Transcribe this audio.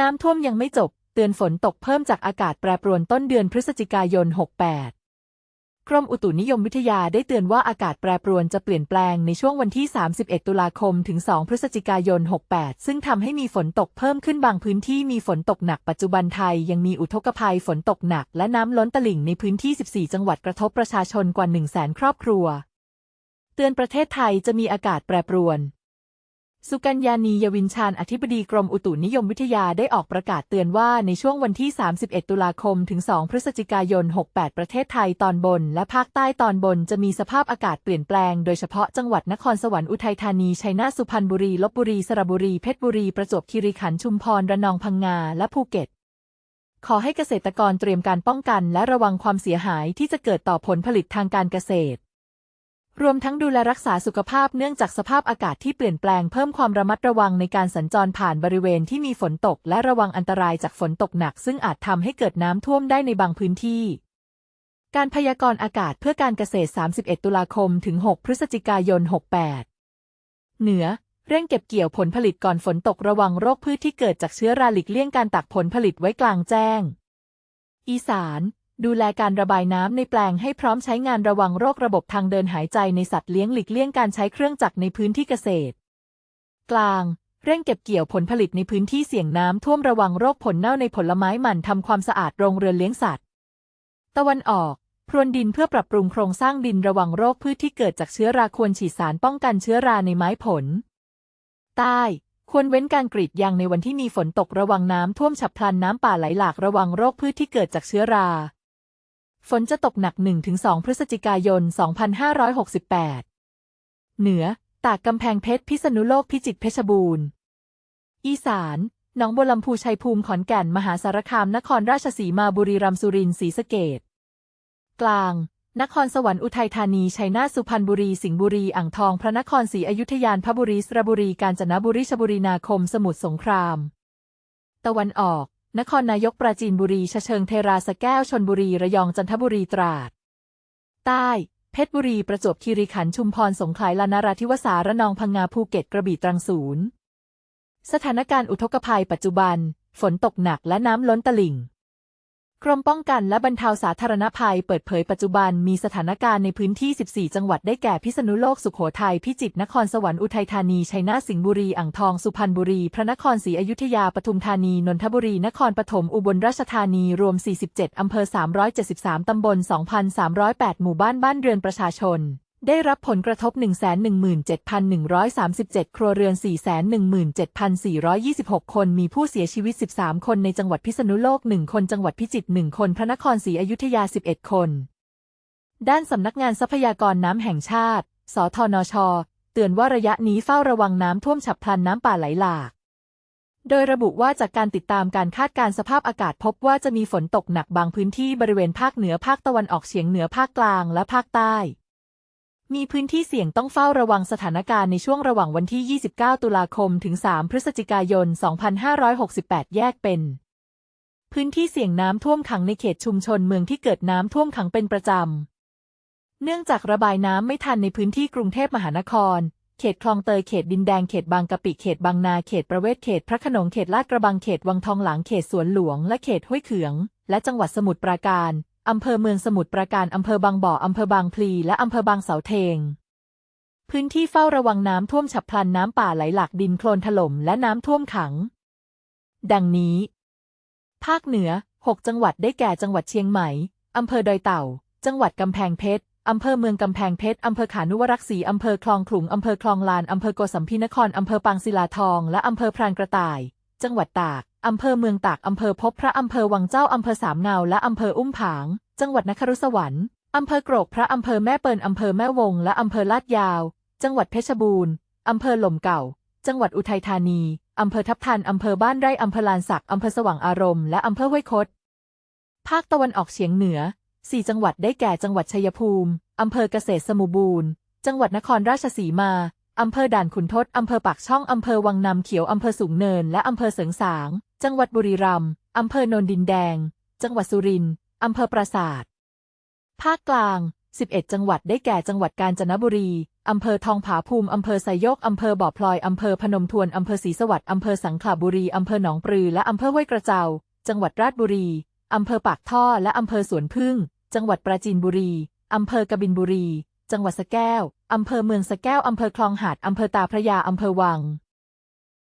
น้ำท่วมยังไม่จบ เตือนฝนตกเพิ่มจากอากาศแปรปรวนต้นเดือนพฤศจิกายน 68 กรมอุตุนิยมวิทยาได้เตือนว่าอากาศแปรปรวนจะเปลี่ยนแปลงในช่วงวันที่ 31 ตุลาคมถึง 2 พฤศจิกายน 68 ซึ่งทำให้มีฝนตกเพิ่มขึ้นบางพื้นที่มีฝนตกหนักปัจจุบันไทยยังมีอุทกภัยฝนตกหนักและน้ำล้นตลิ่งในพื้นที่ 14 จังหวัดกระทบประชาชนกว่า 1 0 0 0 0แครอบครัว เตือนประเทศไทยจะมีอากาศแปรปรวน สุกัญญานียวินชาญอธิบดีกรมอุตุนิยมวิทยาได้ออกประกาศเตือนว่าในช่วงวันที่ 31 ตุลาคม ถึง 2 พฤศจิกายน 68 ประเทศไทยตอนบน และภาคใต้ตอนบนจะมีสภาพอากาศเปลี่ยนแปลง โดยเฉพาะจังหวัดนครสวรรค์อุทัยธานี ชัยนาท สุพรรณบุรี ลบบุรี สระบุรี เพชรบุรี ประจวบคีรีขันธ์ ชุมพร ระนอง พังงา และภูเก็ตขอให้เกษตรกรเตรียมการป้องกัน และระวังความเสียหายที่จะเกิดต่อผลผลิตทางการเกษตร รวมทั้งดูแลรักษาสุขภาพเนื่องจากสภาพอากาศที่เปลี่ยนแปลงเพิ่มความระมัดระวังในการสัญจรผ่านบริเวณที่มีฝนตก และระวังอันตรายจากฝนตกหนัก ซึ่งอาจทำให้เกิดน้ำท่วมได้ในบางพื้นที่ การพยากรณ์อากาศเพื่อการเกษตร 31 ตุลาคมถึง 6 พฤศจิกายน 68 เหนือ เร่งเก็บเกี่ยวผลผลิตก่อนฝนตกระวังโรคพืชที่เกิดจากเชื้อราหลีกเลี่ยงการตักผลผลิตไว้กลางแจ้ง อีสาน ดูแลการระบายน้ำในแปลงให้พร้อมใช้งานระวังโรคระบบทางเดินหายใจในสัตว์เลี้ยงหลีกเลี่ยงการใช้เครื่องจักรในพื้นที่เกษตร กลาง เร่งเก็บเกี่ยวผลผลิตในพื้นที่เสี่ยงน้ำท่วมระวังโรคผลเน่าในผลไม้หมั่นทำความสะอาดโรงเรือนเลี้ยงสัตว์ ตะวันออก พรวนดินเพื่อปรับปรุงโครงสร้างดินระวังโรคพืชที่เกิดจากเชื้อราควรฉีดสารป้องกันเชื้อราในไม้ผล ใต้ควรเว้นการกรีดยางในวันที่มีฝนตกระวังน้ำท่วมฉับพลันน้ำป่าไหลหลากระวังโรคพืชที่เกิดจากเชื้อรา ฝนจะตกหนัก 1-2 พฤศจิกายน 2568 เหนือ ตากกำแพงเพชร พิษณุโลก พิจิตร เพชรบูรณ์ อีสาน หนองบัวลำพู ชัยภูมิ ขอนแก่น มหาสารคาม นครราชสีมา บุรีรัมย์ สุรินทร์ ศรีสะเกษกลาง นครสวรรค์ อุทัยธานี ชัยนาท สุพรรณบุรี สิงห์บุรี อ่างทอง พระนครศรีอยุธยาพบุรี สระบุรี กาญจนบุรี ชบุรี นาคม สมุทรสงคราม ตะวันออก นครนายกปราจีนบุรีชะเชิงเทราสแก้วชนบุรีระยองจันทบุรีตราด ใต้ เพชรบุรีประจวบคีรีขันธ์ชุมพรสงขลาลานาราธิวสาระนองพังงาภูเก็ตกระบี่ตรังศูนย์สถานการณ์อุทกภัยปัจจุบัน ฝนตกหนักและน้ำล้นตลิ่ง กรมป้องกันและบรรเทาสาธารณภัยเปิดเผยปัจจุบันมีสถานการณ์ในพื้นที่ 14 จังหวัดได้แก่พิษณุโลก สุโขทัย พิจิตร นครสวรรค์ อุทัยธานี ชัยนาท สิงห์บุรี อ่างทอง สุพรรณบุรี พระนครศรีอยุธยา ปทุมธานี นนทบุรี นครปฐม อุบลราชธานี รวม 47 อำเภอ 373 ตำบล 2,308 หมู่บ้าน บ้านเรือนประชาชน ได้รับผลกระทบ 117,137 ครัวเรือน 417,426 คน มีผู้เสียชีวิต 13 คนในจังหวัดพิษณุโลก 1 คน จังหวัดพิจิตร 1 คน พระนครศรีอยุธยา 11 คน ด้านสำนักงานทรัพยากรน้ำแห่งชาติ สทนช เตือนว่าระยะนี้เฝ้าระวังน้ำท่วมฉับพลันน้ำป่าไหลหลาก โดยระบุว่าจากการติดตามการคาดการสภาพอากาศพบว่าจะมีฝนตกหนักบางพื้นที่บริเวณภาคเหนือภาคตะวันออกเฉียงเหนือภาคกลางและภาคใต้ มีพื้นที่เสี่ยงต้องเฝ้าระวังสถานการณ์ในช่วงระหว่างวันที่ 29 ตุลาคม ถึง 3 พฤศจิกายน 2568 แยกเป็น พื้นที่เสี่ยงน้ำท่วมขังในเขตชุมชนเมืองที่เกิดน้ำท่วมขังเป็นประจำ เนื่องจากระบายน้ำไม่ทันในพื้นที่กรุงเทพมหานคร เขตคลองเตย เขตดินแดง เขตบางกะปิ เขตบางนา เขตประเวศ เขตพระขนง เขตลาดกระบัง เขตวังทองหลาง เขตสวนหลวง และเขตห้วยเขือง และจังหวัดสมุทรปราการ อำเภอเมืองสมุทรปราการอำเภอบางบ่ออำเภอบางพลีและอำเภอบางเสาเทง พื้นที่เฝ้าระวังน้ำท่วมฉับพลันน้ำป่าไหลหลากดินโคลนถล่มและน้ำท่วมขัง ดังนี้ ภาคเหนือ 6 จังหวัดได้แก่จังหวัดเชียงใหม่อำเภอดอยเต่า จังหวัดกำแพงเพชรอำเภอเมืองกำแพงเพชรอำเภอขานุวรักษีอำเภอคลองขลุงอำเภอคลองลานอำเภอโกสัมพีนครอำเภอปางศิลาทอง และอำเภอพรานกระต่าย จังหวัดตาก อำเภอเมืองตาก อำเภอพบพระ อำเภอวังเจ้า อำเภอสามเงา และอำเภออุ้มผาง จังหวัดนครสวรรค์ อำเภอโกรกพระ อำเภอแม่เปิลอำเภอแม่วง และอำเภอลาดยาว จังหวัดเพชรบูรณ์ อำเภอหล่มเก่า จังหวัดอุทัยธานี อำเภอทับทัน อำเภอบ้านไร่ อำเภอลานสัก อำเภอสว่างอารมณ์ และอำเภอห้วยคด ภาคตะวันออกเฉียงเหนือ 4 จังหวัดได้แก่ จังหวัดชัยภูมิ อำเภอเกษตรสมุบูรณ์ จังหวัดนครราชสีมา อำเภอด่านขุนทด อำเภอปากช่อง อำเภอวังน้ำเขียว อำเภอสูงเนิน และอำเภอเสริงสาง จังหวัดบุรีรัมย์ อำเภอโนนดินแดง จังหวัดสุรินทร์ อำเภอปราสาท ภาคกลาง 11 จังหวัดได้แก่จังหวัดกาญจนบุรี อำเภอทองผาภูมิ อำเภอไซโยก อำเภอบ่อพลอย อำเภอพนมทวน อำเภอศรีสวัสดิ์ อำเภอสังขละบุรี อำเภอหนองปลือ และอำเภอห้วยกระเจ้าจังหวัดราชบุรี อำเภอปากท่อ และอำเภอสวนพึ่ง จังหวัดปราจีนบุรี อำเภอกบินบุรี จังหวัดสะแก้ว อำเภอเมืองสะแก้ว อำเภอคลองหาด อำเภอตาพระยา อำเภอวัง